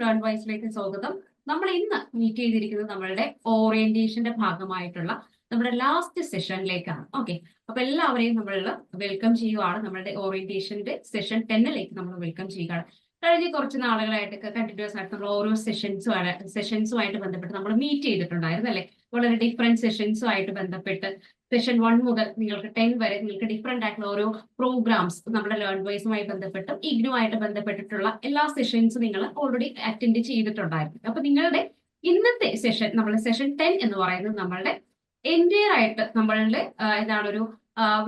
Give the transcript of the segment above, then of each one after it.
Learn വൈസിലേക്ക് സ്വാഗതം. നമ്മൾ ഇന്ന് മീറ്റ് ചെയ്തിരിക്കുന്നത് നമ്മളുടെ ഓറിയന്റേഷന്റെ ഭാഗമായിട്ടുള്ള നമ്മുടെ ലാസ്റ്റ് സെഷനിലേക്കാണ് ഓക്കെ അപ്പൊ എല്ലാവരെയും നമ്മൾ വെൽക്കം ചെയ്യുവാണ്. നമ്മുടെ ഓറിയന്റേഷന്റെ സെഷൻ ടെന്നിലേക്ക് നമ്മൾ വെൽക്കം ചെയ്യുകയാണ്. കഴിഞ്ഞ കുറച്ച് നാളുകളായിട്ടൊക്കെ കണ്ടിന്യൂസ് ആയിട്ട് ഓരോ സെഷൻസുമായിട്ട് സെഷൻസുമായിട്ട് ബന്ധപ്പെട്ട് നമ്മൾ മീറ്റ് ചെയ്തിട്ടുണ്ടായിരുന്നു അല്ലെ? വളരെ ഡിഫറെന്റ് സെഷൻസുമായിട്ട് ബന്ധപ്പെട്ട് സെഷൻ വൺ മുതൽ നിങ്ങൾക്ക് ടെൻ വരെ നിങ്ങൾക്ക് ഡിഫറെന്റ് ആയിട്ടുള്ള ഓരോ പ്രോഗ്രാംസ് നമ്മുടെ ലേൺ വൈസുമായി ബന്ധപ്പെട്ടും ഇഗ്നുമായിട്ട് ബന്ധപ്പെട്ടിട്ടുള്ള എല്ലാ സെഷൻസും നിങ്ങൾ ഓൾറെഡി അറ്റൻഡ് ചെയ്തിട്ടുണ്ടായിരുന്നു അപ്പൊ നിങ്ങളുടെ ഇന്നത്തെ സെഷൻ നമ്മുടെ സെഷൻ ടെൻ എന്ന് പറയുന്നത് നമ്മളുടെ എന്റയർ ആയിട്ട് നമ്മളുടെ എന്താണ് ഒരു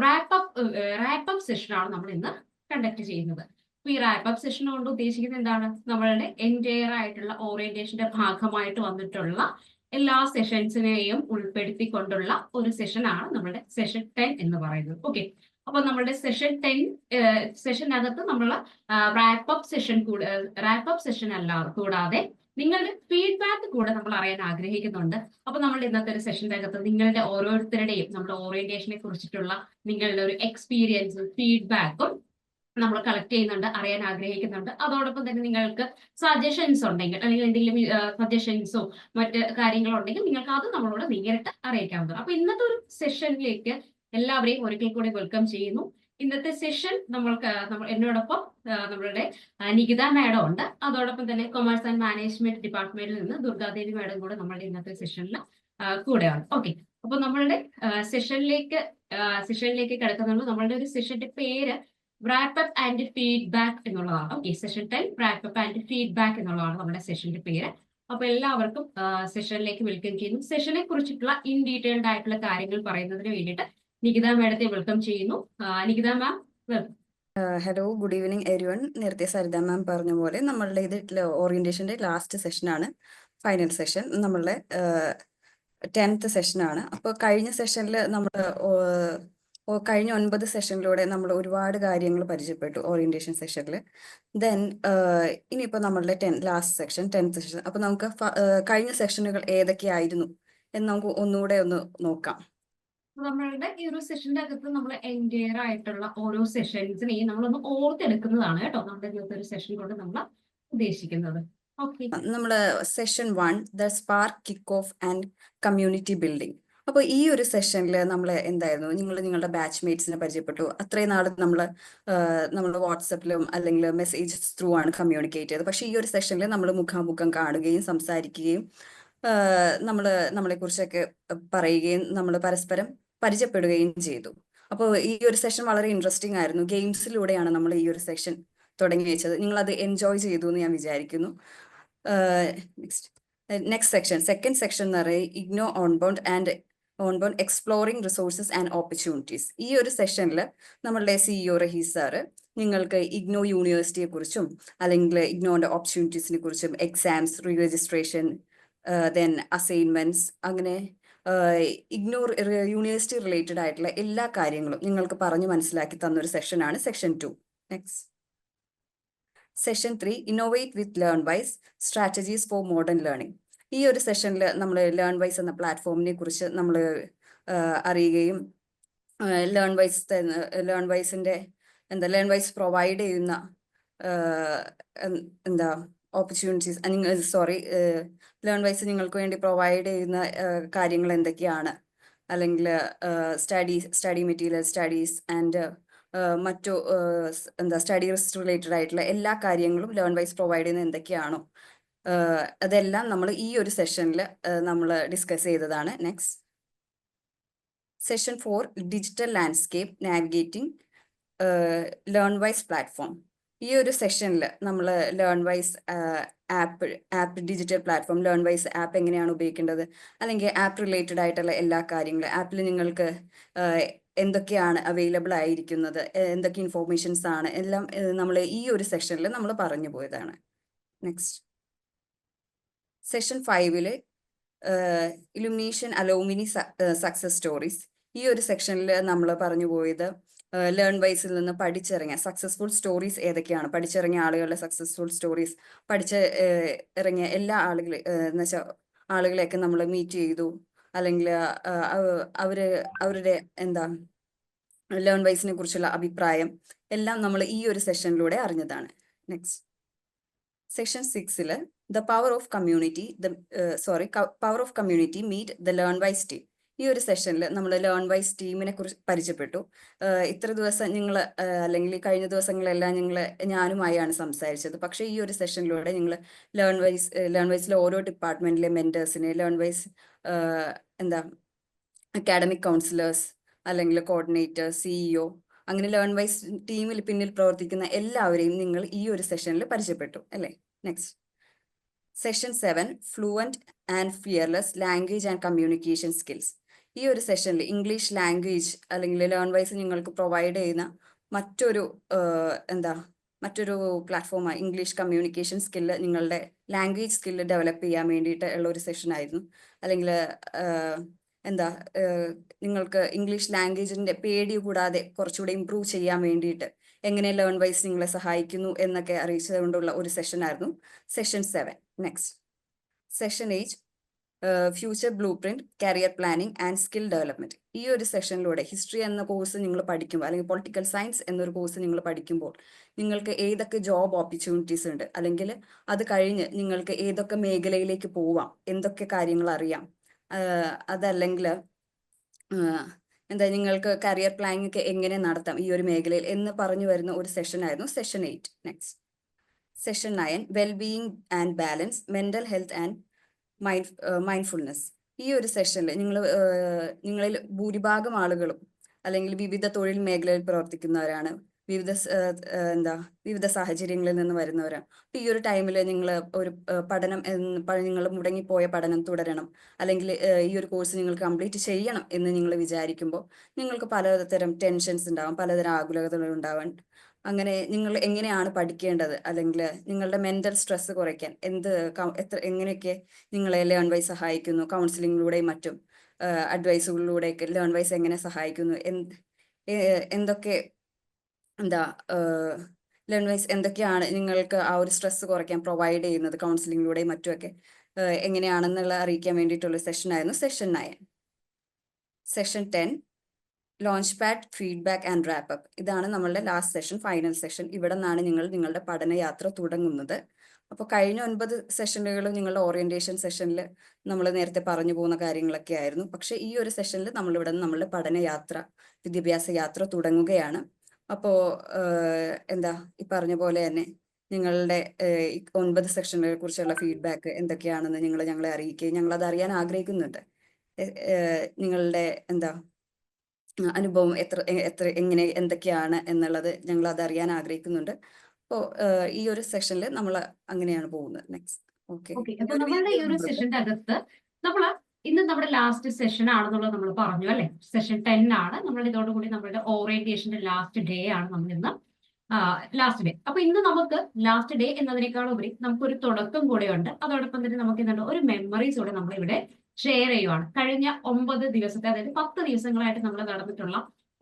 റാപ്പ് അപ്പ് റാപ്പ് അപ്പ് സെഷനാണ് നമ്മൾ ഇന്ന് കണ്ടക്ട് ചെയ്യുന്നത്. ഈ റാപ്പ് അപ്പ് സെഷൻ കൊണ്ട് ഉദ്ദേശിക്കുന്നത് എന്താണ്? നമ്മളുടെ എന്റയർ ആയിട്ടുള്ള ഓറിയന്റേഷന്റെ ഭാഗമായിട്ട് വന്നിട്ടുള്ള എല്ലാ സെഷൻസിനെയും ഉൾപ്പെടുത്തിക്കൊണ്ടുള്ള ഒരു സെഷൻ ആണ് നമ്മുടെ സെഷൻ ടെൻ എന്ന് പറയുന്നത്. ഓക്കെ അപ്പൊ നമ്മുടെ സെഷൻ ടെൻ സെഷനകത്ത് നമ്മൾ റാപ്പ് അപ്പ് സെഷൻ കൂടെ റാപ്പ് അപ്പ് സെഷൻ അല്ല കൂടാതെ നിങ്ങളുടെ ഫീഡ്ബാക്ക് കൂടെ നമ്മൾ അറിയാൻ ആഗ്രഹിക്കുന്നുണ്ട്. അപ്പൊ നമ്മുടെ ഇന്നത്തെ ഒരു സെഷന്റെ അകത്ത് നിങ്ങളുടെ ഓരോരുത്തരുടെയും നമ്മുടെ ഓറിയന്റേഷനെ കുറിച്ചിട്ടുള്ള നിങ്ങളുടെ ഒരു എക്സ്പീരിയൻസും ഫീഡ്ബാക്കും നമ്മൾ കളക്ട് ചെയ്യുന്നുണ്ട് അറിയാൻ ആഗ്രഹിക്കുന്നുണ്ട്. അതോടൊപ്പം തന്നെ നിങ്ങൾക്ക് സജഷൻസ് ഉണ്ടെങ്കിൽ അല്ലെങ്കിൽ എന്തെങ്കിലും സജഷൻസോ മറ്റ് കാര്യങ്ങളോ ഉണ്ടെങ്കിൽ നിങ്ങൾക്ക് അത് നമ്മളോട് നേരിട്ട് അറിയിക്കാവുന്നതാണ്. അപ്പൊ ഇന്നത്തെ ഒരു സെഷനിലേക്ക് എല്ലാവരെയും ഒരിക്കൽ കൂടി വെൽക്കം ചെയ്യുന്നു. ഇന്നത്തെ സെഷൻ നമ്മൾക്ക് നമ്മൾ എന്നോടൊപ്പം നമ്മളുടെ നികിത മാഡം ഉണ്ട്. അതോടൊപ്പം തന്നെ കൊമേഴ്സ് ആൻഡ് മാനേജ്മെന്റ് ഡിപ്പാർട്ട്മെന്റിൽ നിന്ന് ദുർഗാദേവി മാഡം കൂടെ നമ്മളുടെ ഇന്നത്തെ സെഷനിൽ കൂടെയാണ്. ഓക്കെ അപ്പൊ നമ്മളുടെ സെഷനിലേക്ക് സെഷനിലേക്ക് കിടക്കുന്നുള്ളൂ നമ്മളുടെ ഒരു സെഷന്റെ പേര് റാപ്പ് അപ്പ് ആൻഡ് ഫീഡ്ബാക്ക് എന്നുള്ളതാണ്. Okay session ten wrap up and feedback എന്നുള്ളതാണ് നമ്മുടെ സെഷന്റെ പേര്. അപ്പൊ എല്ലാവർക്കും സെഷനിലേക്ക് വെൽക്കം ചെയ്യുന്നു. സെഷനെ കുറിച്ചിട്ടുള്ള ഇൻ ഡീറ്റെയിൽഡ് ആയിട്ടുള്ള കാര്യങ്ങൾ പറയുന്നതിന് വേണ്ടിയിട്ട് നികിത മാഡത്തെ വെൽക്കം ചെയ്യുന്നു. Nikita ma'am hello good evening everyone നേരത്തെ സരിത മാം പറഞ്ഞ പോലെ നമ്മളുടെ ഇത് ഓറിയന്റേഷന്റെ ലാസ്റ്റ് സെഷനാണ് ഫൈനൽ സെഷൻ നമ്മളുടെ ടെൻത്ത് സെഷനാണ് അപ്പോൾ കഴിഞ്ഞ സെഷനിൽ നമ്മൾ കഴിഞ്ഞ ഒൻപത് സെഷനിലൂടെ നമ്മൾ ഒരുപാട് കാര്യങ്ങൾ പരിചയപ്പെട്ടു ഓറിയന്റേഷൻ സെഷനിൽ ദെൻ ഇനിയിപ്പോൾ നമ്മളുടെ ten last section tenth session അപ്പോൾ നമുക്ക് കഴിഞ്ഞ സെഷനുകൾ ഏതൊക്കെയായിരുന്നു എന്ന് നമുക്ക് ഒന്നുകൂടെ ഒന്ന് നോക്കാം. നമ്മളുടെ ഈ ഒരു സെഷന്റെ അകത്ത് നമ്മൾ എന്റയർ ആയിട്ടുള്ള ഓരോ സെഷൻസിനെയും നമ്മളൊന്ന് ഓർത്തെടുക്കുന്നതാണ് കേട്ടോ നമ്മുടെ ഇന്നത്തെ ഒരു സെഷൻ കൊണ്ട് നമ്മൾ ഉദ്ദേശിക്കുന്നത്. ഓക്കെ നമ്മൾ session one the spark kick off and community building അപ്പോൾ ഈ ഒരു സെഷനിൽ നമ്മൾ എന്തായിരുന്നു? നിങ്ങൾ നിങ്ങളുടെ ബാച്ച് മേറ്റ്സിനെ പരിചയപ്പെട്ടു. അത്രയും നാൾ നമ്മൾ നമ്മൾ വാട്സപ്പിലും അല്ലെങ്കിൽ മെസ്സേജസ് ത്രൂ ആണ് കമ്മ്യൂണിക്കേറ്റ് ചെയ്തത്. പക്ഷേ ഈ ഒരു സെഷനിൽ നമ്മൾ മുഖാമുഖം കാണുകയും സംസാരിക്കുകയും നമ്മൾ നമ്മളെ കുറിച്ചൊക്കെ പറയുകയും നമ്മൾ പരസ്പരം പരിചയപ്പെടുകയും ചെയ്തു. അപ്പോൾ ഈ ഒരു സെഷൻ വളരെ ഇൻട്രസ്റ്റിംഗ് ആയിരുന്നു. ഗെയിംസിലൂടെയാണ് നമ്മൾ ഈ ഒരു സെഷൻ തുടങ്ങി വെച്ചത്. നിങ്ങൾ അത് എൻജോയ് ചെയ്തു എന്ന് ഞാൻ വിചാരിക്കുന്നു. നെക്സ്റ്റ് സെക്ഷൻ സെക്കൻഡ് സെക്ഷൻ എന്ന് പറയുന്നത് IGNOU unbound and unbound exploring resources and opportunities ഈ ഒരു സെഷനിൽ നമ്മളുടെ സിഇഒ റഹീസ് സാറ് നിങ്ങൾക്ക് ഇഗ്നോ യൂണിവേഴ്സിറ്റിയെ കുറിച്ചും അല്ലെങ്കിൽ ഇഗ്നോന്റെ ഓപ്പർച്യൂണിറ്റീസിനെ കുറിച്ചും exams re registration then assignments അങ്ങനെ ഇഗ്നോർ യൂണിവേഴ്സിറ്റി റിലേറ്റഡ് ആയിട്ടുള്ള എല്ലാ കാര്യങ്ങളും നിങ്ങൾക്ക് പറഞ്ഞു മനസ്സിലാക്കി തന്നൊരു സെഷനാണ് section two next session three innovate with learn wise strategies for modern learning ഈ ഒരു സെഷനിൽ നമ്മൾ ലേൺ വൈസ് എന്ന പ്ലാറ്റ്ഫോമിനെ കുറിച്ച് നമ്മൾ അറിയുകയും ലേൺ വൈസ് ലേൺ വൈസിന്റെ എന്താ ലേൺ വൈസ് പ്രൊവൈഡ് ചെയ്യുന്ന എന്താ ഓപ്പർച്യൂണിറ്റീസ് സോറി ലേൺ വൈസ് നിങ്ങൾക്ക് വേണ്ടി പ്രൊവൈഡ് ചെയ്യുന്ന കാര്യങ്ങൾ എന്തൊക്കെയാണ്? അല്ലെങ്കിൽ study study material studies and മറ്റു എന്താ സ്റ്റഡി റിലേറ്റഡ് ആയിട്ടുള്ള എല്ലാ കാര്യങ്ങളും ലേൺ വൈസ് പ്രൊവൈഡ് ചെയ്യുന്ന എന്തൊക്കെയാണോ? അതെല്ലാം നമ്മൾ ഈ ഒരു സെഷനിൽ നമ്മൾ ഡിസ്കസ് ചെയ്തതാണ്. Next session four digital landscape navigating learn wise platform ഈ ഒരു സെഷനിൽ നമ്മൾ learn wise app app digital platform learn wise app എങ്ങനെയാണ് ഉപയോഗിക്കേണ്ടത്? അല്ലെങ്കിൽ ആപ്പ് റിലേറ്റഡ് ആയിട്ടുള്ള എല്ലാ കാര്യങ്ങളും ആപ്പിൽ നിങ്ങൾക്ക് എന്തൊക്കെയാണ് അവൈലബിൾ ആയിരിക്കുന്നത്? എന്തൊക്കെ ഇൻഫോർമേഷൻസ് ആണ്? എല്ലാം നമ്മൾ ഈ ഒരു സെഷനിൽ നമ്മൾ പറഞ്ഞു പോയതാണ്. നെക്സ്റ്റ് സെഷൻ ഫൈവിൽ ഇലുമിനേഷൻ അലോമിനി സക്സസ് സ്റ്റോറീസ് ഈ ഒരു സെക്ഷനിൽ നമ്മൾ പറഞ്ഞു പോയത് ലേൺ വൈസിൽ നിന്ന് പഠിച്ചിറങ്ങിയ സക്സസ്ഫുൾ സ്റ്റോറീസ് ഏതൊക്കെയാണ്? പഠിച്ചിറങ്ങിയ ആളുകളുടെ സക്സസ്ഫുൾ സ്റ്റോറീസ് പഠിച്ച് ഇറങ്ങിയ എല്ലാ ആളുകളെ എന്ന് വെച്ചാൽ ആളുകളെയൊക്കെ നമ്മൾ മീറ്റ് ചെയ്തു. അല്ലെങ്കിൽ അവർ അവരുടെ എന്താ ലേൺ വൈസിനെ കുറിച്ചുള്ള അഭിപ്രായം എല്ലാം നമ്മൾ ഈ ഒരു സെഷനിലൂടെ അറിഞ്ഞതാണ്. നെക്സ്റ്റ് സെക്ഷൻ സിക്സിൽ the power of community the sorry power of community meet the learn wise team ഈ ഒരു സെഷനിൽ നമ്മൾ ലേൺ വൈസ് ടീമിനെ കുറിച്ച് പരിചയപ്പെട്ടു. ഇത്ര ദിവസം നിങ്ങൾ അല്ലെങ്കിൽ കഴിഞ്ഞ ദിവസങ്ങളെല്ലാം ഞങ്ങൾ ഞാനുമായാണ് സംസാരിച്ചത്. പക്ഷേ ഈ ഒരു സെഷനിലൂടെ ഞങ്ങൾ ലേൺ വൈസ് ലേൺ വൈസിലെ ഓരോ ഡിപ്പാർട്ട്മെന്റിലെ മെന്റേഴ്സിനെ ലേൺ വൈസ് എന്താ അക്കാഡമിക് കൗൺസിലേഴ്സ് അല്ലെങ്കിൽ കോർഡിനേറ്റർ സിഇഒ അങ്ങനെ ലേൺ വൈസ് ടീമിൽ പിന്നിൽ പ്രവർത്തിക്കുന്ന എല്ലാവരെയും നിങ്ങൾ ഈ ഒരു സെഷനിൽ പരിചയപ്പെട്ടു അല്ലേ? Next session seven fluent and fearless language and communication skills ഈ ഒരു സെഷനിൽ ഇംഗ്ലീഷ് ലാംഗ്വേജ് അല്ലെങ്കിൽ ലേൺ വൈസ് നിങ്ങൾക്ക് പ്രൊവൈഡ് ചെയ്യുന്ന മറ്റൊരു എന്താ മറ്റൊരു പ്ലാറ്റ്ഫോമായി ഇംഗ്ലീഷ് കമ്മ്യൂണിക്കേഷൻ സ്കില്ല് നിങ്ങളുടെ ലാംഗ്വേജ് സ്കില്ല് ഡെവലപ്പ് ചെയ്യാൻ വേണ്ടിയിട്ട് ഉള്ള ഒരു സെഷൻ ആയിരുന്നു. അല്ലെങ്കിൽ എന്താ നിങ്ങൾക്ക് ഇംഗ്ലീഷ് ലാംഗ്വേജിന്റെ പേടി കൂടാതെ കുറച്ചുകൂടി ഇമ്പ്രൂവ് ചെയ്യാൻ വേണ്ടിയിട്ട് എങ്ങനെ ലേൺ വൈസ് നിങ്ങളെ സഹായിക്കുന്നു എന്നൊക്കെ അറിയിച്ചത് കൊണ്ടുള്ള ഒരു സെഷൻ ആയിരുന്നു. Session seven next session eight future blueprint career planning and skill development ഈ ഒരു സെഷനിലൂടെ ഹിസ്റ്ററി എന്ന കോഴ്സ് നിങ്ങൾ പഠിക്കുമ്പോൾ അല്ലെങ്കിൽ പൊളിറ്റിക്കൽ സയൻസ് എന്നൊരു കോഴ്സ് നിങ്ങൾ പഠിക്കുമ്പോൾ നിങ്ങൾക്ക് ഏതൊക്കെ ജോബ് ഓപ്പർച്യൂണിറ്റീസ് ഉണ്ട്? അല്ലെങ്കിൽ അത് കഴിഞ്ഞ് നിങ്ങൾക്ക് ഏതൊക്കെ മേഖലയിലേക്ക് പോവാം? എന്തൊക്കെ കാര്യങ്ങൾ അറിയാം? അതല്ലെങ്കിൽ എന്താ നിങ്ങൾക്ക് കരിയർ പ്ലാനിംഗ് ഒക്കെ എങ്ങനെ നടത്താം ഈ ഒരു മേഖലയിൽ എന്ന് പറഞ്ഞു വരുന്ന ഒരു സെഷൻ ആയിരുന്നു. Session eight next session nine wellbeing and balance mental health and mind mindfulness ഈ ഒരു സെഷനിൽ നിങ്ങൾ നിങ്ങളിൽ ഭൂരിഭാഗം ആളുകളും അല്ലെങ്കിൽ വിവിധ തൊഴിൽ മേഖലയിൽ പ്രവർത്തിക്കുന്നവരാണ്. വിവിധ എന്താ വിവിധ സാഹചര്യങ്ങളിൽ നിന്ന് വരുന്നവരാണ് അപ്പൊ ഈ ഒരു ടൈമിൽ നിങ്ങൾ ഒരു പഠനം നിങ്ങൾ മുടങ്ങിപ്പോയ പഠനം തുടരണം. അല്ലെങ്കിൽ ഈ ഒരു കോഴ്സ് നിങ്ങൾ കംപ്ലീറ്റ് ചെയ്യണം എന്ന് നിങ്ങൾ വിചാരിക്കുമ്പോൾ നിങ്ങൾക്ക് പലതരം ടെൻഷൻസ് ഉണ്ടാവും പലതരം ആകുലതകൾ ഉണ്ടാവാൻ. അങ്ങനെ നിങ്ങൾ എങ്ങനെയാണ് പഠിക്കേണ്ടത്? അല്ലെങ്കിൽ നിങ്ങളുടെ മെന്റൽ സ്ട്രെസ് കുറയ്ക്കാൻ എന്ത് എത്ര എങ്ങനെയൊക്കെ നിങ്ങളെ ലേൺ വൈസ് സഹായിക്കുന്നു? കൗൺസിലിങ്ങിലൂടെയും മറ്റും അഡ്വൈസുകളിലൂടെയൊക്കെ ലേൺ വൈസ് എങ്ങനെ സഹായിക്കുന്നു? എന്തൊക്കെ എന്താ ലേൺ വൈസ് എന്തൊക്കെയാണ് നിങ്ങൾക്ക് ആ ഒരു സ്ട്രെസ് കുറയ്ക്കാൻ പ്രൊവൈഡ് ചെയ്യുന്നത്? കൗൺസിലിങ്ങിലൂടെയും മറ്റുമൊക്കെ. എങ്ങനെയാണെന്നുള്ള അറിയിക്കാൻ വേണ്ടിയിട്ടുള്ള സെഷൻ ആയിരുന്നു session nine session ten launchpad feedback and wrap up ഇതാണ് നമ്മളുടെ ലാസ്റ്റ് സെഷൻ ഫൈനൽ സെഷൻ ഇവിടെ നിന്നാണ് നിങ്ങൾ നിങ്ങളുടെ പഠനയാത്ര തുടങ്ങുന്നത്. അപ്പോൾ കഴിഞ്ഞ ഒൻപത് സെഷനുകൾ നിങ്ങളുടെ ഓറിയന്റേഷൻ സെഷനിൽ നമ്മൾ നേരത്തെ പറഞ്ഞു പോകുന്ന കാര്യങ്ങളൊക്കെ ആയിരുന്നു പക്ഷേ ഈ ഒരു സെഷനിൽ നമ്മളിവിടെ നിന്ന് നമ്മളുടെ പഠനയാത്ര വിദ്യാഭ്യാസ യാത്ര തുടങ്ങുകയാണ്. അപ്പോൾ എന്താ ഈ പറഞ്ഞ പോലെ തന്നെ നിങ്ങളുടെ ഒൻപത് സെക്ഷനുകളെ കുറിച്ചുള്ള ഫീഡ്ബാക്ക് എന്തൊക്കെയാണെന്ന് നിങ്ങൾ ഞങ്ങളെ അറിയിക്കുകയും ഞങ്ങൾ അത് അറിയാൻ ആഗ്രഹിക്കുന്നുണ്ട്. നിങ്ങളുടെ എന്താ അനുഭവം എത്ര എത്ര എങ്ങനെ എന്തൊക്കെയാണ് എന്നുള്ളത് ഞങ്ങൾ അത് അറിയാൻ ആഗ്രഹിക്കുന്നുണ്ട്. അപ്പോൾ ഈ ഒരു സെക്ഷനിൽ നമ്മൾ അങ്ങനെയാണ് പോകുന്നത്. നെക്സ്റ്റ് ഓക്കെ അപ്പൊ നമ്മളുടെ ഈ ഒരു സെഷന്റെ അകത്ത് നമ്മൾ ഇന്ന് നമ്മുടെ ലാസ്റ്റ് സെഷൻ ആണെന്നുള്ളത് നമ്മൾ പറഞ്ഞു അല്ലെ? സെഷൻ ടെൻ ആണ്. നമ്മൾ ഇതോടുകൂടി നമ്മുടെ ഓറിയന്റേഷന്റെ ലാസ്റ്റ് ഡേ ആണ് നമ്മൾ ഇന്ന് ലാസ്റ്റ് ഡേ അപ്പൊ ഇന്ന് നമുക്ക് ലാസ്റ്റ് ഡേ എന്നതിനേക്കാൾ ഉപരി നമുക്കൊരു തുടക്കം കൂടെ ഉണ്ട് അതോടൊപ്പം തന്നെ നമുക്ക് എന്താണ് ഒരു മെമ്മറീസ് കൂടെ നമ്മൾ ഇവിടെ ഷെയർ ചെയ്യുവാണ്. കഴിഞ്ഞ ഒമ്പത് ദിവസത്തെ അതായത് പത്ത് ദിവസങ്ങളായിട്ട് നമ്മൾ നടന്നിട്ടുള്ള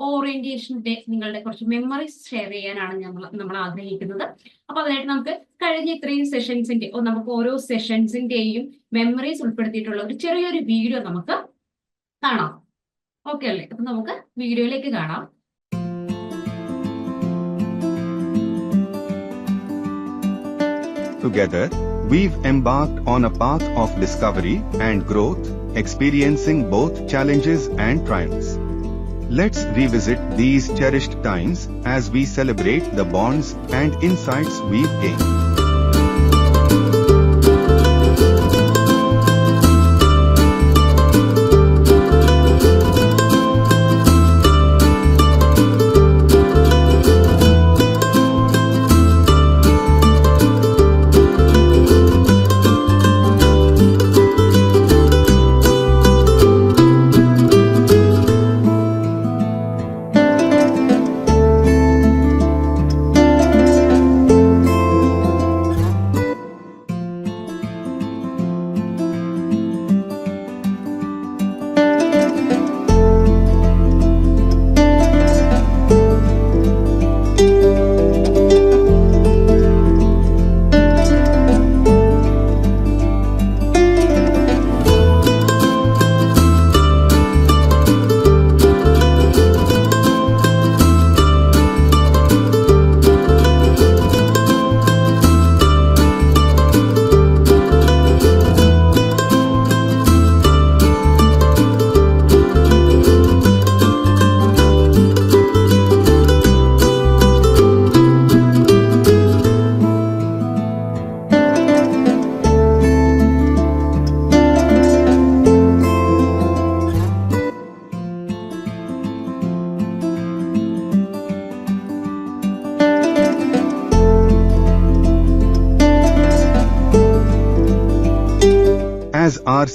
ഓറിയന്റേഷൻ ഡേ നിങ്ങളുടെ കുറച്ച് മെമ്മറീസ് ഷെയർ ചെയ്യാനാണ് നമ്മൾ നമ്മൾ ആഗ്രഹിക്കുന്നത്. അപ്പൊ അതിനായിട്ട് നമുക്ക് കഴിഞ്ഞ ഇത്രയും സെഷൻസിന്റെ നമുക്ക് ഓരോ സെഷൻസിന്റെയും മെമ്മറീസ് ഉൾപ്പെടുത്തിയിട്ടുള്ള ഒരു ചെറിയൊരു വീഡിയോ നമുക്ക് കാണാം. ഓക്കെ അല്ലേ? അപ്പൊ നമുക്ക് വീഡിയോയിലേക്ക് കാണാം. Together, we've embarked on a path of discovery and growth, experiencing both challenges and triumphs. Let's revisit these cherished times as we celebrate the bonds and insights we've gained.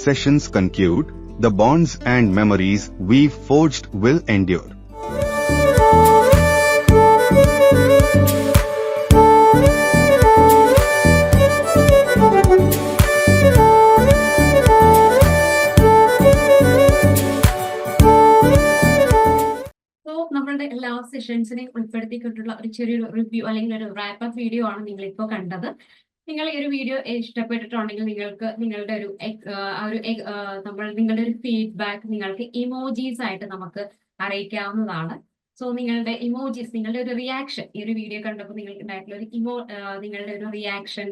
Sessions conclude, the bonds and memories we've forged will endure. എല്ലാ സെഷൻസിനെയും ഉൾപ്പെടുത്തിക്കൊണ്ടുള്ള ഒരു ചെറിയൊരു review അല്ലെങ്കിൽ ഒരു wrap-up video ആണ് നിങ്ങൾ ഇപ്പോൾ കണ്ടത് നിങ്ങൾ ഈ ഒരു വീഡിയോ ഇഷ്ടപ്പെട്ടിട്ടുണ്ടെങ്കിൽ നിങ്ങൾക്ക് നിങ്ങളുടെ ഒരു ഒരു നമ്മൾ നിങ്ങളുടെ ഒരു ഫീഡ്ബാക്ക് നിങ്ങൾക്ക് ഇമോജീസ് ആയിട്ട് നമുക്ക് അറിയിക്കാവുന്നതാണ്. സോ നിങ്ങളുടെ ഇമോജീസ് നിങ്ങളുടെ ഒരു റിയാക്ഷൻ ഈ ഒരു വീഡിയോ കണ്ടപ്പോൾ നിങ്ങൾക്ക് ഉണ്ടായിട്ടുള്ള ഒരു ഇമോ നിങ്ങളുടെ ഒരു റിയാക്ഷൻ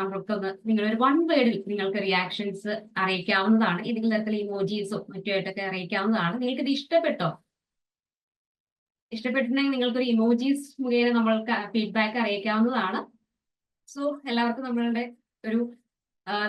നമ്മൾക്കൊന്ന് നിങ്ങളൊരു വൺ വേർഡിൽ നിങ്ങൾക്ക് റിയാക്ഷൻസ് അറിയിക്കാവുന്നതാണ്. ഏതെങ്കിലും തരത്തിൽ ഇമോജീസോ മറ്റുമായിട്ടൊക്കെ അറിയിക്കാവുന്നതാണ്. നിങ്ങൾക്ക് ഇത് ഇഷ്ടപ്പെട്ടോ? ഇഷ്ടപ്പെട്ടിട്ടുണ്ടെങ്കിൽ നിങ്ങൾക്കൊരു ഇമോജീസ് മുഖേന നമ്മൾക്ക് ഫീഡ്ബാക്ക് അറിയിക്കാവുന്നതാണ്. സോ എല്ലാവർക്കും നമ്മളുടെ ഒരു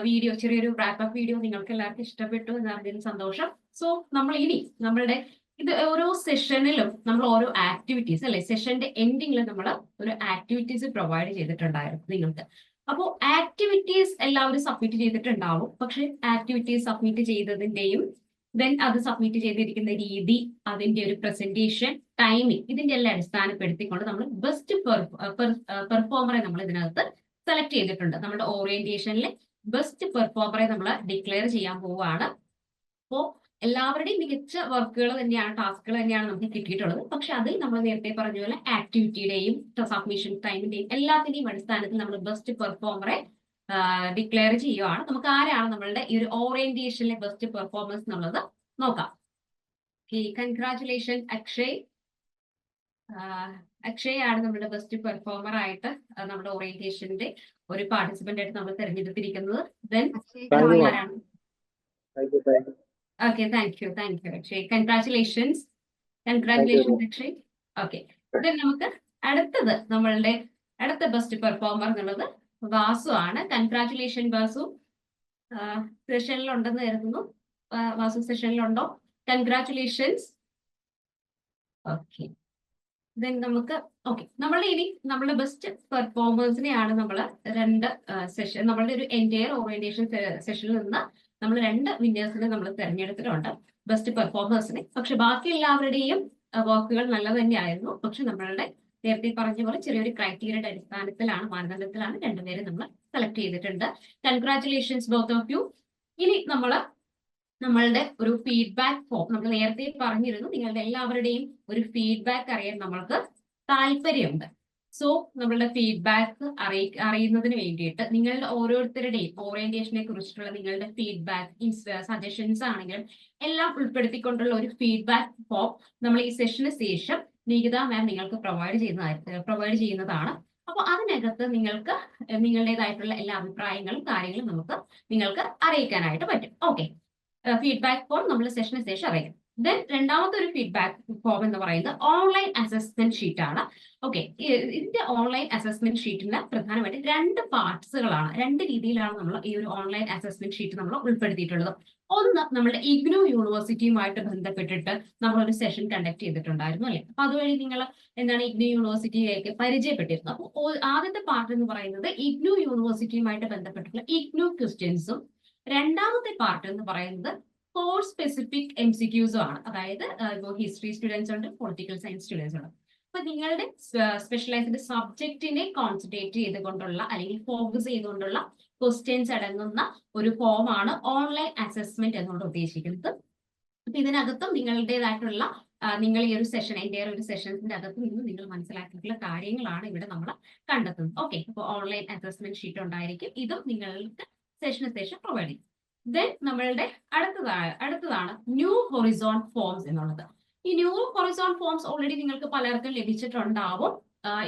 വീഡിയോ ചെറിയൊരു റാപ്പപ്പ് വീഡിയോ നിങ്ങൾക്ക് എല്ലാവർക്കും ഇഷ്ടപ്പെട്ടു എന്നറിഞ്ഞതിൽ സന്തോഷം. സോ നമ്മൾ ഇനി നമ്മളുടെ ഇത് ഓരോ സെഷനിലും നമ്മൾ ഓരോ ആക്ടിവിറ്റീസ് അല്ലെ? സെഷന്റെ എൻഡിങ്ങിൽ നമ്മൾ ഒരു ആക്ടിവിറ്റീസ് പ്രൊവൈഡ് ചെയ്തിട്ടുണ്ടായിരുന്നു നിങ്ങൾക്ക്. അപ്പോൾ ആക്ടിവിറ്റീസ് എല്ലാവരും സബ്മിറ്റ് ചെയ്തിട്ടുണ്ടാവും. പക്ഷെ ആക്ടിവിറ്റീസ് സബ്മിറ്റ് ചെയ്തതിന്റെയും ദെൻ അത് സബ്മിറ്റ് ചെയ്തിരിക്കുന്ന രീതി അതിന്റെ ഒരു പ്രസന്റേഷൻ ടൈമിംഗ് ഇതിന്റെ എല്ലാം അടിസ്ഥാനപ്പെടുത്തിക്കൊണ്ട് നമ്മൾ ബെസ്റ്റ് പെർഫോമറെ നമ്മൾ ഇതിനകത്ത് സെലക്ട് ചെയ്തിട്ടുണ്ട്. നമ്മുടെ ഓറിയന്റേഷനിൽ ബെസ്റ്റ് പെർഫോമറെ നമ്മൾ ഡിക്ലെയർ ചെയ്യാൻ പോവുകയാണ്. അപ്പോൾ എല്ലാവരുടെയും മികച്ച വർക്കുകൾ തന്നെയാണ് ടാസ്കുകൾ തന്നെയാണ് നമുക്ക് കിട്ടിയിട്ടുള്ളത്. പക്ഷെ അതിൽ നമ്മൾ നേരത്തെ പറഞ്ഞ പോലെ ആക്ടിവിറ്റിയുടെയും സബ്മിഷൻ ടൈമിന്റെയും എല്ലാത്തിന്റെയും അടിസ്ഥാനത്തിൽ നമ്മൾ ബെസ്റ്റ് പെർഫോമറെ ഡിക്ലെയർ ചെയ്യുവാണ് നമുക്ക് ആരാണ് നമ്മളുടെ ഈ ഒരു ഓറിയന്റേഷനിലെ ബെസ്റ്റ് പെർഫോമൻസ് എന്നുള്ളത് നോക്കാം. കൺഗ്രാചുലേഷൻ അക്ഷയ് അക്ഷയ് ആണ് നമ്മുടെ ബെസ്റ്റ് പെർഫോമർ ആയിട്ട് നമ്മുടെ ഓറിയന്റേഷന്റെ ഒരു പാർട്ടിസിപ്പന്റ് ആയിട്ട് നമ്മൾ തിരഞ്ഞെടുത്തിരിക്കുന്നത്. ദെൻ. ആരാണ്. Okay thank you thank you Akshay. Congratulations congratulations Akshay. Okay then നമുക്ക് അടുത്തത് നമ്മളുടെ അടുത്ത ബെസ്റ്റ് പെർഫോമർ എന്നുള്ളത് വാസു ആണ്. കൺഗ്രാറ്റുലേഷൻ വാസു. സെഷനിൽ ഉണ്ടെന്ന് കരുതുന്നു. വാസു വാസു സെഷനിലുണ്ടോ കൺഗ്രാറ്റുലേഷൻസ് ഓക്കെ ദെൻ നമുക്ക് ഓക്കെ നമ്മളുടെ ഇനി നമ്മളുടെ ബെസ്റ്റ് പെർഫോമൻസിനെയാണ് നമ്മൾ രണ്ട് സെഷൻ നമ്മളുടെ ഒരു എന്റയർ ഓറിയന്റേഷൻ സെഷനിൽ നിന്ന് നമ്മൾ രണ്ട് വിന്നേഴ്സിനെ നമ്മൾ തിരഞ്ഞെടുത്തിട്ടുണ്ട്. ബെസ്റ്റ് പെർഫോമേഴ്സിനെ പക്ഷെ ബാക്കി എല്ലാവരുടെയും വർക്കുകൾ നല്ലത് തന്നെയായിരുന്നു പക്ഷെ നമ്മളുടെ നേരത്തെ പറഞ്ഞ പോലെ ചെറിയൊരു ക്രൈറ്റീരിയയുടെ അടിസ്ഥാനത്തിലാണ് മാനദണ്ഡത്തിലാണ് രണ്ടുപേരെ നമ്മൾ സെലക്ട് ചെയ്തിട്ടുണ്ട്. കൺഗ്രാറ്റുലേഷൻസ് ബോത്ത് ഓഫ് യു ഇനി നമ്മൾ നമ്മളുടെ ഒരു ഫീഡ്ബാക്ക് ഫോം നമ്മൾ നേരത്തെ പറഞ്ഞിരുന്നു. നിങ്ങളുടെ എല്ലാവരുടെയും ഒരു ഫീഡ്ബാക്ക് അറിയാൻ നമ്മൾക്ക് താല്പര്യമുണ്ട്. സോ നമ്മളുടെ ഫീഡ്ബാക്ക് അറിയി അറിയുന്നതിന് വേണ്ടിയിട്ട് നിങ്ങളുടെ ഓരോരുത്തരുടെയും ഓറിയന്റേഷനെ കുറിച്ചിട്ടുള്ള നിങ്ങളുടെ ഫീഡ്ബാക്ക് സജഷൻസ് ആണെങ്കിലും എല്ലാം ഉൾപ്പെടുത്തിക്കൊണ്ടുള്ള ഒരു ഫീഡ്ബാക്ക് ഫോം നമ്മൾ ഈ സെഷന് ശേഷം നികിത മാം നിങ്ങൾക്ക് പ്രൊവൈഡ് ചെയ്യുന്നതായി പ്രൊവൈഡ് ചെയ്യുന്നതാണ്. അപ്പോൾ അതിനകത്ത് നിങ്ങൾക്ക് നിങ്ങളുടേതായിട്ടുള്ള എല്ലാ അഭിപ്രായങ്ങളും കാര്യങ്ങളും നമുക്ക് നിങ്ങൾക്ക് അറിയിക്കാനായിട്ട് പറ്റും. ഓക്കെ ഫീഡ്ബാക്ക് ഫോം നമ്മൾ സെഷന് ശേഷം അറിയാം. ദെൻ രണ്ടാമത്തെ ഒരു ഫീഡ്ബാക്ക് ഫോം എന്ന് പറയുന്നത് ഓൺലൈൻ അസസ്മെന്റ് ഷീറ്റ് ആണ്. ഓക്കെ ഇതിന്റെ ഓൺലൈൻ അസസ്മെന്റ് ഷീറ്റിന് പ്രധാനമായിട്ട് രണ്ട് പാർട്സുകളാണ് രണ്ട് രീതിയിലാണ് നമ്മൾ ഈ ഒരു ഓൺലൈൻ അസസ്മെന്റ് ഷീറ്റ് നമ്മൾ ഉൾപ്പെടുത്തിയിട്ടുള്ളത്. ഒന്ന് നമ്മുടെ ഇഗ്നോ യൂണിവേഴ്സിറ്റിയുമായിട്ട് ബന്ധപ്പെട്ടിട്ട് നമ്മൾ ഒരു സെഷൻ കണ്ടക്ട് ചെയ്തിട്ടുണ്ടായിരുന്നു അല്ലെ? അപ്പൊ അതുവഴി നിങ്ങൾ എന്താണ് ഇഗ്നോ യൂണിവേഴ്സിറ്റിയിലേക്ക് പരിചയപ്പെട്ടിരുന്നു. അപ്പോൾ ആദ്യത്തെ പാർട്ട് എന്ന് പറയുന്നത് ഇഗ്നോ യൂണിവേഴ്സിറ്റിയുമായിട്ട് ബന്ധപ്പെട്ടിട്ടുള്ള ഇഗ്നോ ക്വസ്റ്റ്യൻസും രണ്ടാമത്തെ പാർട്ട് എന്ന് പറയുന്നത് കോഴ്സ് സ്പെസിഫിക് എം സി ക്യൂസും ആണ്. അതായത് ഇപ്പോൾ ഹിസ്റ്ററി സ്റ്റുഡൻസ് ഉണ്ട് പൊളിറ്റിക്കൽ സയൻസ് സ്റ്റുഡൻസ് ഉണ്ട്. അപ്പൊ നിങ്ങളുടെ സ്പെഷ്യലൈസ്ഡ് സബ്ജക്റ്റിനെ കോൺസെൻട്രേറ്റ് ചെയ്തുകൊണ്ടുള്ള അല്ലെങ്കിൽ ഫോക്കസ് ചെയ്തുകൊണ്ടുള്ള ക്വസ്റ്റ്യൻസ് അടങ്ങുന്ന ഒരു ഫോം ആണ് ഓൺലൈൻ അസസ്മെന്റ് എന്നുകൊണ്ട് ഉദ്ദേശിക്കുന്നത്. അപ്പൊ ഇതിനകത്തും നിങ്ങളുടേതായിട്ടുള്ള നിങ്ങൾ ഈ ഒരു സെഷൻ എന്റെ ഒരു സെഷൻസിന്റെ അകത്ത് നിന്ന് നിങ്ങൾ മനസ്സിലാക്കിയിട്ടുള്ള കാര്യങ്ങളാണ് ഇവിടെ നമ്മൾ കണ്ടെത്തുന്നത്. ഓക്കെ അപ്പോൾ ഓൺലൈൻ അസസ്മെന്റ് ഷീറ്റ് ഉണ്ടായിരിക്കും. ഇതും നിങ്ങൾക്ക് സെഷന് ശേഷം പ്രൊവൈഡ് ചെയ്യും. ദെൻ നമ്മളുടെ അടുത്തതാണ് അടുത്തതാണ് ന്യൂ ഹൊറിസോൺ ഫോംസ് എന്നുള്ളത്. ഈ ന്യൂ ഹൊറിസോൺ ഫോംസ് ഓൾറെഡി നിങ്ങൾക്ക് പലർക്കും ലഭിച്ചിട്ടുണ്ടാവും.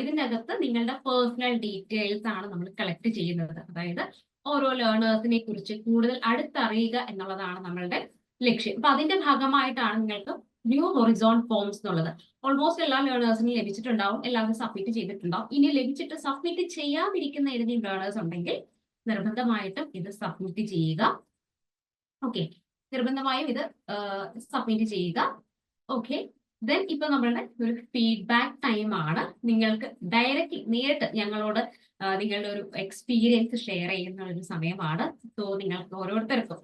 ഇതിനകത്ത് നിങ്ങളുടെ പേഴ്സണൽ ഡീറ്റെയിൽസ് ആണ് നമ്മൾ കളക്ട് ചെയ്യുന്നത്. അതായത് ഓരോ ലേണേഴ്സിനെ കുറിച്ച് കൂടുതൽ അടുത്തറിയുക എന്നുള്ളതാണ് നമ്മളുടെ ലക്ഷ്യം. അപ്പൊ അതിന്റെ ഭാഗമായിട്ടാണ് നിങ്ങൾക്ക് ന്യൂ ഹൊറിസോൺ ഫോംസ് എന്നുള്ളത്. ഓൾമോസ്റ്റ് എല്ലാ ലേണേഴ്സിനും ലഭിച്ചിട്ടുണ്ടാവും. എല്ലാവരും സബ്മിറ്റ് ചെയ്തിട്ടുണ്ടാവും. ഇനി ലഭിച്ചിട്ട് സബ്മിറ്റ് ചെയ്യാതിരിക്കുന്ന ഏതെങ്കിലും ലേണേഴ്സ് ഉണ്ടെങ്കിൽ നിർബന്ധമായിട്ടും ഇത് സബ്മിറ്റ് ചെയ്യുക. ഓക്കെ നിർബന്ധമായും ഇത് സബ്മിറ്റ് ചെയ്യുക. ഓക്കെ ദെൻ ഇപ്പൊ നമ്മളുടെ ഒരു ഫീഡ്ബാക്ക് ടൈം ആണ്. നിങ്ങൾക്ക് ഡയറക്റ്റ് നേരിട്ട് ഞങ്ങളോട് നിങ്ങളുടെ ഒരു എക്സ്പീരിയൻസ് ഷെയർ ചെയ്യുന്ന ഒരു സമയമാണ്. സോ നിങ്ങൾക്ക് ഓരോരുത്തർക്കും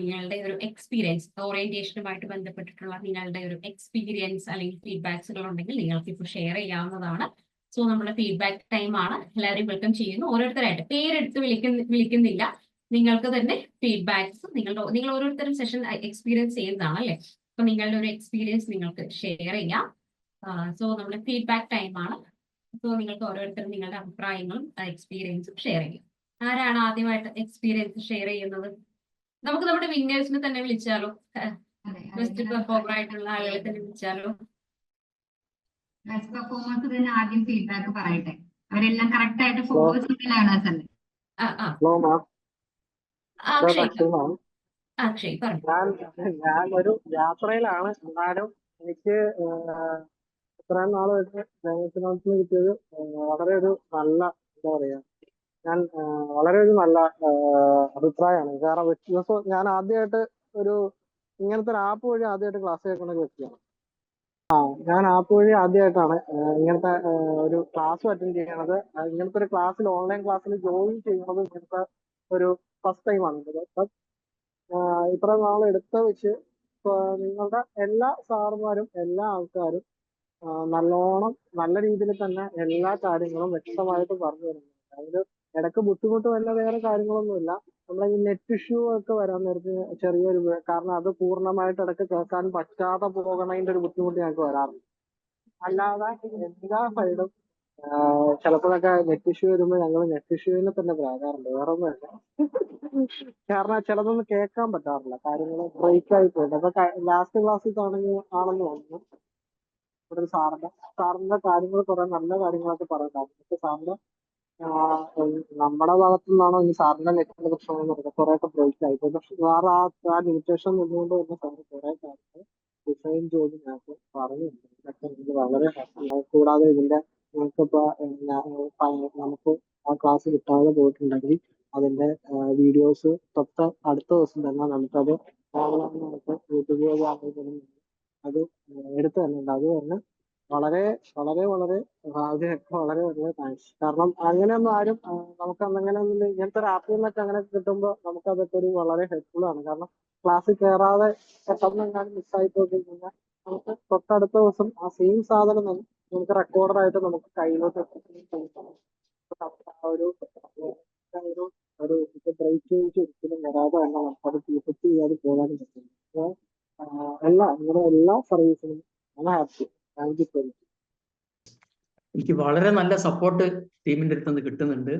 നിങ്ങളുടെ ഒരു എക്സ്പീരിയൻസ് ഓറിയന്റേഷനുമായിട്ട് ബന്ധപ്പെട്ടിട്ടുള്ള നിങ്ങളുടെ ഒരു എക്സ്പീരിയൻസ് അല്ലെങ്കിൽ ഫീഡ്ബാക്സുകൾ ഉണ്ടെങ്കിൽ നിങ്ങൾക്ക് ഇപ്പോൾ ഷെയർ ചെയ്യാവുന്നതാണ്. സോ നമ്മുടെ ഫീഡ്ബാക്ക് ടൈം ആണ്. എല്ലാവരെയും വെൽക്കം ചെയ്യുന്നു. ഓരോരുത്തരായിട്ട് പേരെടുത്ത് വിളിക്കുന്ന വിളിക്കുന്നില്ല. നിങ്ങൾക്ക് തന്നെ ഫീഡ്ബാക്ക്സ് നിങ്ങളുടെ നിങ്ങൾ ഓരോരുത്തരും സെഷൻ എക്സ്പീരിയൻസ് ചെയ്യുന്നതാണ് അല്ലേ? അപ്പൊ നിങ്ങളുടെ ഒരു എക്സ്പീരിയൻസ് നിങ്ങൾക്ക് ഷെയർ ചെയ്യാം. സോ നമ്മുടെ ഫീഡ്ബാക്ക് ടൈം ആണ്. സോ നിങ്ങൾക്ക് ഓരോരുത്തരും നിങ്ങളുടെ അഭിപ്രായങ്ങളും എക്സ്പീരിയൻസും ഷെയർ ചെയ്യും. ആരാണ് ആദ്യമായിട്ട് എക്സ്പീരിയൻസ് ഷെയർ ചെയ്യുന്നത്? നമുക്ക് നമ്മുടെ വിന്നേഴ്സിനെ തന്നെ വിളിച്ചാലോ? ബെസ്റ്റ് പെർഫോമർ ആയിട്ടുള്ള ആളുകളെ തന്നെ വിളിച്ചാലോ? ബെസ്റ്റ് പെർഫോമൻസ് തന്നെ ആദ്യം ഫീഡ്ബാക്ക് പറയട്ടെ. അവരെല്ലാം കറക്റ്റ് ആയിട്ട് ഫോളോ ചെയ്യുന്ന ലേണേഴ്സ് അല്ലേ? ആ ആ. ഹലോ മാം ആ, ഇത് അക്ഷയ്. അക്ഷയ് മാം ആ, അക്ഷയ് പറഞ്ഞു. ഞാൻ ഞാൻ ഒരു യാത്രയിലാണ്. എന്നാലും എനിക്ക് ഇത്രയും നാളായിട്ട് ഡയമെൻഷനോൺസിന് കിട്ടിയത് വളരെ ഒരു നല്ല എന്താ പറയാ ഞാൻ വളരെ ഒരു നല്ല അഭിപ്രായമാണ്. കാരണം ഞാൻ ആദ്യമായിട്ട് ഒരു ഇങ്ങനത്തെ ഒരു ആപ്പ് വഴി ആദ്യമായിട്ട് ക്ലാസ് കേൾക്കുന്ന ഒരു വ്യക്തിയാണ്. ആ ഞാൻ ആപ്പ് വഴി ആദ്യമായിട്ടാണ് ഇങ്ങനത്തെ ഒരു ക്ലാസ് അറ്റൻഡ് ചെയ്യണത്. ഇങ്ങനത്തെ ഒരു ക്ലാസ്സിൽ ഓൺലൈൻ ക്ലാസ്സിൽ ജോയിൻ ചെയ്യുന്നത് ഇങ്ങനത്തെ ഒരു ഫസ്റ്റ് ടൈമാണ് ബട്ട് ഇത്ര നാൾ എടുത്ത വെച്ച് നിങ്ങളുടെ എല്ലാ സാറുമാരും എല്ലാ ആൾക്കാരും നല്ലോണം നല്ല രീതിയിൽ തന്നെ എല്ലാ കാര്യങ്ങളും വ്യക്തമായിട്ട് പറഞ്ഞു തരുന്നുണ്ട്. അതിൽ ഇടയ്ക്ക് ബുദ്ധിമുട്ട് വല്ല വേറെ കാര്യങ്ങളൊന്നുമില്ല. നമ്മളെ ഈ നെറ്റ് ഇഷ്യൂ ഒക്കെ വരാൻ നേരത്ത് ചെറിയൊരു കാരണം അത് പൂർണമായിട്ട് ഇടയ്ക്ക് കേൾക്കാൻ പറ്റാതെ പോകണതിന്റെ ഒരു ബുദ്ധിമുട്ട് ഞങ്ങൾക്ക് വരാറുണ്ട്. അല്ലാതെ എല്ലാ സൈഡും ചിലപ്പോഴൊക്കെ നെറ്റ് ഇഷ്യൂ വരുമ്പോൾ ഞങ്ങൾ നെറ്റ് ഇഷ്യൂവിനെ തന്നെ പ്രാകാറുണ്ട്. വേറെ ഒന്നുമല്ല കാരണം ചിലതൊന്നും കേൾക്കാൻ പറ്റാറില്ല. കാര്യങ്ങൾ ബ്രേക്ക് ആയി പോയിട്ട്. അപ്പൊ ലാസ്റ്റ് ക്ലാസ്സിൽ ആണെങ്കിൽ ആണെന്ന് തോന്നുന്നു ഇവിടെ ഒരു സാറിന്റെ സാറിന്റെ കാര്യങ്ങൾ കുറെ നല്ല കാര്യങ്ങളൊക്കെ പക്ഷെ സാറിന്റെ നമ്മുടെ ഭാഗത്തു നിന്നാണോ ഇനി സാറിന്റെ നെറ്റിന്റെ പ്രശ്നമെന്ന് പറയുന്നത് കുറെ ഒക്കെ ബ്രേക്ക് ആയി സാർ ആ ലിമിറ്റേഷൻ നിന്നുകൊണ്ട് തന്നെ സാർ കുറെ കാര്യങ്ങൾ ഡിസൈൻ ചെയ്ത് ഞങ്ങൾക്ക് പറഞ്ഞിട്ടുണ്ട് വളരെ. കൂടാതെ ഇതിന്റെ ഞങ്ങൾക്കിപ്പോ നമുക്ക് ആ ക്ലാസ് കിട്ടാതെ പോയിട്ടുണ്ടെങ്കിൽ അതിന്റെ വീഡിയോസ് തൊട്ട് അടുത്ത ദിവസം തന്നെ നമുക്കത് ഓൺലൈൻ നമുക്ക് യൂട്യൂബ് വഴി അത് എടുത്തു തന്നിട്ടുണ്ട് അത് വളരെ വളരെ വളരെ വളരെ വളരെ താങ്ക്സ് കാരണം അങ്ങനെയൊന്നും ആരും നമുക്ക് അങ്ങനെ ഇങ്ങനത്തെ ഒരു ആപ്പിൽ നിന്നൊക്കെ അങ്ങനെ കിട്ടുമ്പോൾ നമുക്ക് അതൊക്കെ ഒരു വളരെ ഹെൽപ്ഫുൾ ആണ്. കാരണം ക്ലാസ്സിൽ കയറാതെ പെട്ടെന്ന് എങ്ങാനും മിസ്സായി പോയി കഴിഞ്ഞാൽ നമുക്ക് തൊട്ടടുത്ത ദിവസം ആ സെയിം സാധനം നമുക്ക് റെക്കോർഡറായിട്ട് നമുക്ക് കയ്യിലോട്ട് ഒരു ഒരു ബ്രേക്ക് ഒരിക്കലും വരാതെ തന്നെ നമുക്കത് കീപ്പ് ചെയ്യാതെ പോകാനും പറ്റും എല്ലാ നിങ്ങളുടെ എല്ലാ സർവീസിനും ഞാൻ happy thank you so much. എനിക്ക് വളരെ നല്ല സപ്പോർട്ട് ടീമിന്റെ അടുത്ത് നിന്ന് കിട്ടുന്നുണ്ട്.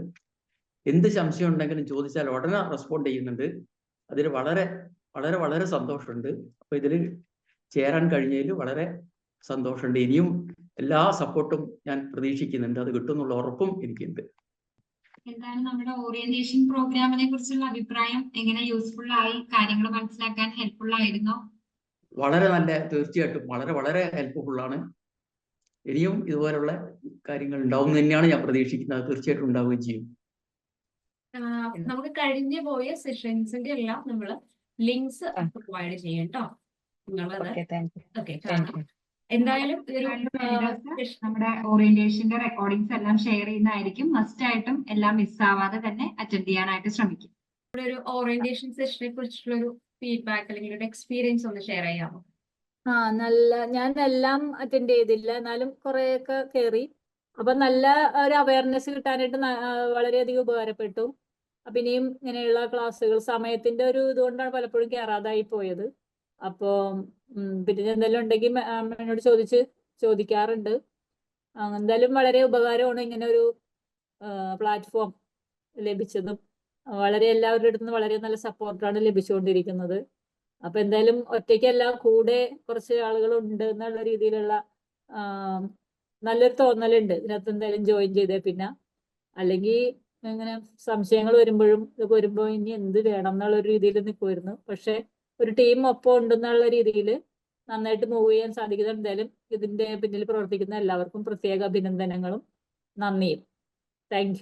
എന്ത് സംശയം ഉണ്ടെങ്കിലും ചോദിച്ചാൽ ഉടനെ റെസ്പോണ്ട് ചെയ്യുന്നുണ്ട്. അതിൽ വളരെ വളരെ വളരെ സന്തോഷമുണ്ട്. അപ്പൊ ഇതിൽ ചേരാൻ കഴിഞ്ഞതിൽ വളരെ സന്തോഷമുണ്ട്. ഇനിയും എല്ലാ സപ്പോർട്ടും ഞാൻ പ്രതീക്ഷിക്കുന്നുണ്ട്. അത് കിട്ടുന്നുള്ള ഉറപ്പും എനിക്കുണ്ട്. എന്താണ് നമ്മുടെ ഓറിയന്റേഷൻ പ്രോഗ്രാമിനെ കുറിച്ചുള്ള അഭിപ്രായം എങ്ങനെ യൂസ്ഫുൾ ആയി കാര്യങ്ങൾ മനസ്സിലാക്കാൻ ഹെൽപ്ഫുൾ ആയിരുന്നോ? വളരെ നല്ല തീർച്ചയായിട്ടും വളരെ വളരെ ഹെൽപ്ഫുൾ ആണ്. ഇനിയും ഇതുപോലുള്ള കാര്യങ്ങൾ ഉണ്ടാവും തന്നെയാണ് ഞാൻ പ്രതീക്ഷിക്കുന്നത്. തീർച്ചയായിട്ടും ഉണ്ടാവുകയും ചെയ്യും. നമുക്ക് കഴിഞ്ഞു പോയ സെഷൻസിന്റെ എല്ലാം നമ്മൾ ലിങ്ക്സ് പ്രൊവൈഡ് ചെയ്യും കേട്ടോ എന്തായാലും നമ്മുടെ ഓറിയന്റേഷന്റെ റെക്കോർഡിങ്സ് എല്ലാം ഷെയർ ചെയ്യുന്നതായിരിക്കും. മസ്റ്റ് ആയിട്ടും എല്ലാം മിസ്സാവാതെ തന്നെ അറ്റൻഡ് ചെയ്യാനായിട്ട് ശ്രമിക്കും. ഒരു ഓറിയന്റേഷൻ സെഷനെ കുറിച്ചുള്ള ഒരു ഫീഡ്ബാക്ക് അല്ലെങ്കിൽ ഒരു എക്സ്പീരിയൻസ് ഒന്ന് ഷെയർ ചെയ്യാമോ? ആ നല്ല ഞാൻ എല്ലാം അറ്റൻഡ് ചെയ്തില്ല. എന്നാലും കുറെയൊക്കെ കയറി അപ്പൊ നല്ല ഒരു അവയർനെസ് കിട്ടാനായിട്ട് വളരെയധികം ഉപകാരപ്പെട്ടു. അപ്പൊ ഇനിയും ഇങ്ങനെയുള്ള ക്ലാസ്സുകൾ സമയത്തിന്റെ ഒരു ഇതുകൊണ്ടാണ് പലപ്പോഴും കയറാതായി പോയത്. അപ്പോ പിന്നെ എന്തെങ്കിലും ഉണ്ടെങ്കിൽ എന്നോട് ചോദിച്ച് ചോദിക്കാറുണ്ട്. എന്തായാലും വളരെ ഉപകാരമാണ് ഇങ്ങനെ ഒരു പ്ലാറ്റ്ഫോം ലഭിച്ചതും. വളരെ എല്ലാവരുടെ അടുത്തുനിന്ന് വളരെ നല്ല സപ്പോർട്ടാണ് ലഭിച്ചുകൊണ്ടിരിക്കുന്നത്. അപ്പൊ എന്തായാലും ഒറ്റയ്ക്കല്ല കൂടെ കുറച്ച് ആളുകൾ ഉണ്ട് എന്നുള്ള രീതിയിലുള്ള നല്ലൊരു തോന്നലുണ്ട്. ഇതിനകത്ത് എന്തായാലും ജോയിൻ ചെയ്തേ പിന്നെ. അല്ലെങ്കിൽ ഇങ്ങനെ സംശയങ്ങൾ വരുമ്പോഴും ഇതൊക്കെ വരുമ്പോൾ ഇനി എന്ത് വേണം എന്നുള്ള രീതിയിൽ നിൽക്കുമായിരുന്നു പക്ഷെ ഒരു ടീം ഒപ്പം ഉണ്ടെന്നുള്ള രീതിയിൽ നന്നായിട്ട് മൂവ് ചെയ്യാൻ സാധിക്കുന്നത് എന്തായാലും ഇതിന്റെ പിന്നിൽ പ്രവർത്തിക്കുന്ന എല്ലാവർക്കും പ്രത്യേക അഭിനന്ദനങ്ങളും. നന്ദിയും. Thank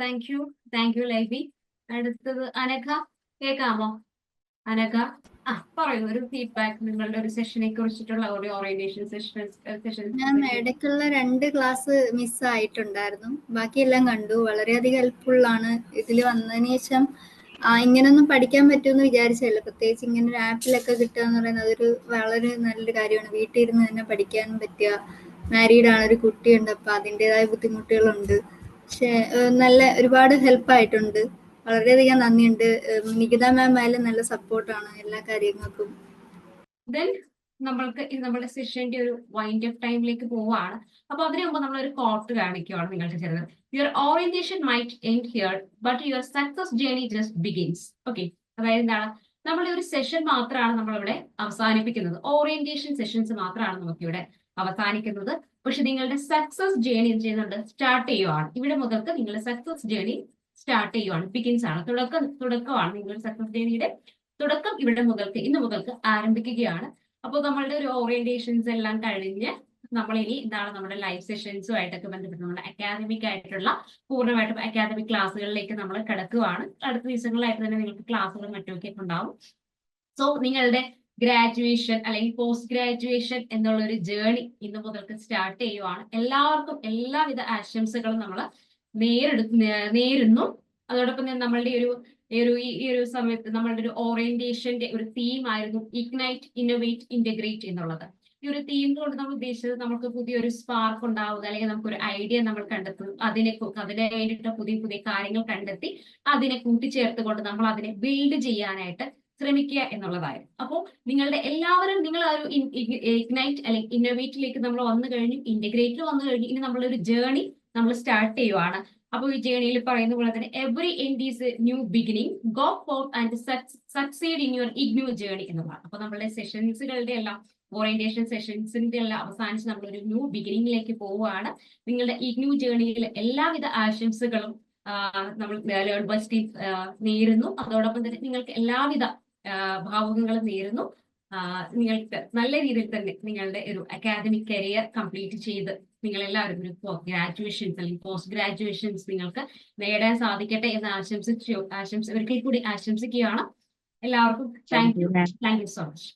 thank you thank you Laibi അടുത്തത് അനഘ കേൾക്കാമോ? അനഘ ആ പറയൂ ഒരു ഫീഡ്ബാക്ക് നിങ്ങളുടെ ഒരു സെഷനെ കുറിച്ചിട്ടുള്ള ഒരു ഓറിയന്റേഷൻ സെഷൻ സെഷൻ ഞാൻ ഇടയ്ക്കുള്ള രണ്ട് ക്ലാസ് മിസ് ആയിട്ടുണ്ടായിരുന്നു. ബാക്കിയെല്ലാം കണ്ടു. വളരെയധികം ഹെൽപ്ഫുൾ ആണ്. ഇതിൽ വന്നതിന് ശേഷം ഇങ്ങനൊന്നും പഠിക്കാൻ പറ്റുമെന്ന് വിചാരിച്ചല്ല പ്രത്യേകിച്ച് ഇങ്ങനെ ഒരു ആപ്പിലൊക്കെ കിട്ടുക എന്ന് പറയുന്നത് അതൊരു വളരെ നല്ലൊരു കാര്യമാണ്. വീട്ടിൽ ഇരുന്ന് തന്നെ പഠിക്കാനും പറ്റുക. മാരീഡ് ആണ് ഒരു കുട്ടിയുണ്ട് അപ്പൊ അതിന്റെതായ ബുദ്ധിമുട്ടുകളുണ്ട്. നല്ല ഒരുപാട് ഹെൽപ്പ് ആയിട്ടുണ്ട്. വളരെയധികം നന്ദിയുണ്ട്. നികിത മാം ആയാലും നല്ല സപ്പോർട്ടാണ് എല്ലാ കാര്യങ്ങൾക്കും. ദെൻ നമ്മൾക്ക് നമ്മുടെ സെഷന്റെ ഒരു വൈൻഡ് അപ്പ് ടൈമിലേക്ക് പോവാണ്. അപ്പൊ അതിനു മുമ്പ് നമ്മൾ ഒരു കോട്ട് കാണിക്കുവാണ് നിങ്ങൾക്ക് ചേർന്നത് your orientation might end here but your success journey just begins okay അതായത് എന്താണ്? നമ്മൾ ഒരു സെഷൻ മാത്രമാണ് നമ്മളിവിടെ അവസാനിപ്പിക്കുന്നത്. ഓറിയന്റേഷൻ സെഷൻസ് മാത്രമാണ് നമുക്കിവിടെ അവസാനിക്കുന്നത്. പക്ഷെ നിങ്ങളുടെ സക്സസ് ജേണി എന്ത് ചെയ്യുന്നുണ്ട് സ്റ്റാർട്ട് ചെയ്യുവാണ്. ഇവിടെ മുതൽക്ക് നിങ്ങളുടെ സക്സസ് ജേണി സ്റ്റാർട്ട് ചെയ്യുവാണ്. ബിഗിൻസ് ആണ്. തുടക്കം തുടക്കമാണ് നിങ്ങളുടെ സക്സസ് ജേണിയുടെ തുടക്കം ഇവിടെ മുതൽക്ക് ഇന്ന് മുതൽക്ക് ആരംഭിക്കുകയാണ്. അപ്പോൾ നമ്മളുടെ ഒരു ഓറിയന്റേഷൻസ് എല്ലാം കഴിഞ്ഞ് നമ്മൾ ഇനി എന്താണ് നമ്മുടെ ലൈവ് സെഷൻസുമായിട്ടൊക്കെ ബന്ധപ്പെട്ട് നമ്മുടെ അക്കാദമിക് ആയിട്ടുള്ള പൂർണമായിട്ടും അക്കാദമിക് ക്ലാസ്സുകളിലേക്ക് നമ്മൾ കിടക്കുവാണ്. അടുത്ത ദിവസങ്ങളിലായിട്ട് തന്നെ നിങ്ങൾക്ക് ക്ലാസ്സുകളും മറ്റുമൊക്കെ ഉണ്ടാവും. സോ നിങ്ങളുടെ ഗ്രാജുവേഷൻ അല്ലെങ്കിൽ പോസ്റ്റ് ഗ്രാജുവേഷൻ എന്നുള്ള ഒരു ജേണി ഇന്ന് മുതൽക്ക് സ്റ്റാർട്ട് ചെയ്യുവാണ്. എല്ലാവർക്കും എല്ലാവിധ ആശംസകളും നമ്മൾ നേരിടു നേരുന്നു. അതോടൊപ്പം തന്നെ നമ്മളുടെ ഒരു ഈ ഒരു ഈ ഒരു സമയത്ത് നമ്മളുടെ ഒരു ഓറിയന്റേഷന്റെ ഒരു തീം ആയിരുന്നു ഇഗ്നൈറ്റ് ഇന്നോവേറ്റ് ഇന്റഗ്രേറ്റ് എന്നുള്ളത്. ഈ ഒരു തീം കൊണ്ട് നമ്മൾ ഉദ്ദേശിച്ചത് നമുക്ക് പുതിയൊരു സ്പാർക്ക് ഉണ്ടാവുക അല്ലെങ്കിൽ നമുക്കൊരു ഐഡിയ നമ്മൾ കണ്ടെത്തും അതിനെ അതിനെ വേണ്ടിയിട്ട് പുതിയ പുതിയ കാര്യങ്ങൾ കണ്ടെത്തി അതിനെ കൂട്ടിച്ചേർത്തുകൊണ്ട് നമ്മൾ അതിനെ ബിൽഡ് ചെയ്യാനായിട്ട് ശ്രമിക്കുക എന്നുള്ളതായിരുന്നു. അപ്പോൾ നിങ്ങളുടെ എല്ലാവരും നിങ്ങൾ ആ ഒരു ഇഗ്നൈറ്റ് അല്ലെങ്കിൽ ഇന്നോവേറ്റിലേക്ക് നമ്മൾ വന്നു കഴിഞ്ഞു ഇന്റഗ്രേറ്റിൽ വന്നു കഴിഞ്ഞു ഇനി നമ്മളൊരു ജേണി നമ്മൾ സ്റ്റാർട്ട് ചെയ്യുവാണ്. അപ്പോൾ ഈ ജേണിയിൽ പറയുന്ന പോലെ തന്നെ every end is new beginning go for and succeed in your IGNOU journey എന്നുള്ളതാണ്. അപ്പൊ നമ്മളുടെ സെഷൻസുകളുടെ എല്ലാം ഓറിയന്റേഷൻ സെഷൻസിന്റെ എല്ലാം അവസാനിച്ച് നമ്മളൊരു ന്യൂ ബിഗിനിങ്ങിലേക്ക് പോവുകയാണ്. നിങ്ങളുടെ ഇഗ്നൂ ജേണിയിൽ എല്ലാവിധ ആശംസകളും നമ്മൾ ലേൺ ബസ് നേരുന്നു. അതോടൊപ്പം തന്നെ നിങ്ങൾക്ക് എല്ലാവിധ ഭാവുകങ്ങളും നേരുന്നു. നിങ്ങൾക്ക് നല്ല രീതിയിൽ തന്നെ നിങ്ങളുടെ ഒരു അക്കാദമിക് കരിയർ കംപ്ലീറ്റ് ചെയ്ത് നിങ്ങൾ എല്ലാവരും ഒരു ഗ്രാജുവേഷൻസ് അല്ലെങ്കിൽ പോസ്റ്റ് ഗ്രാജുവേഷൻസ് നിങ്ങൾക്ക് നേടാൻ സാധിക്കട്ടെ എന്ന് ആശംസിച്ചു ആശംസ ഒരിക്കൽ കൂടി ആശംസിക്കുകയാണ്. എല്ലാവർക്കും thank you thank you so much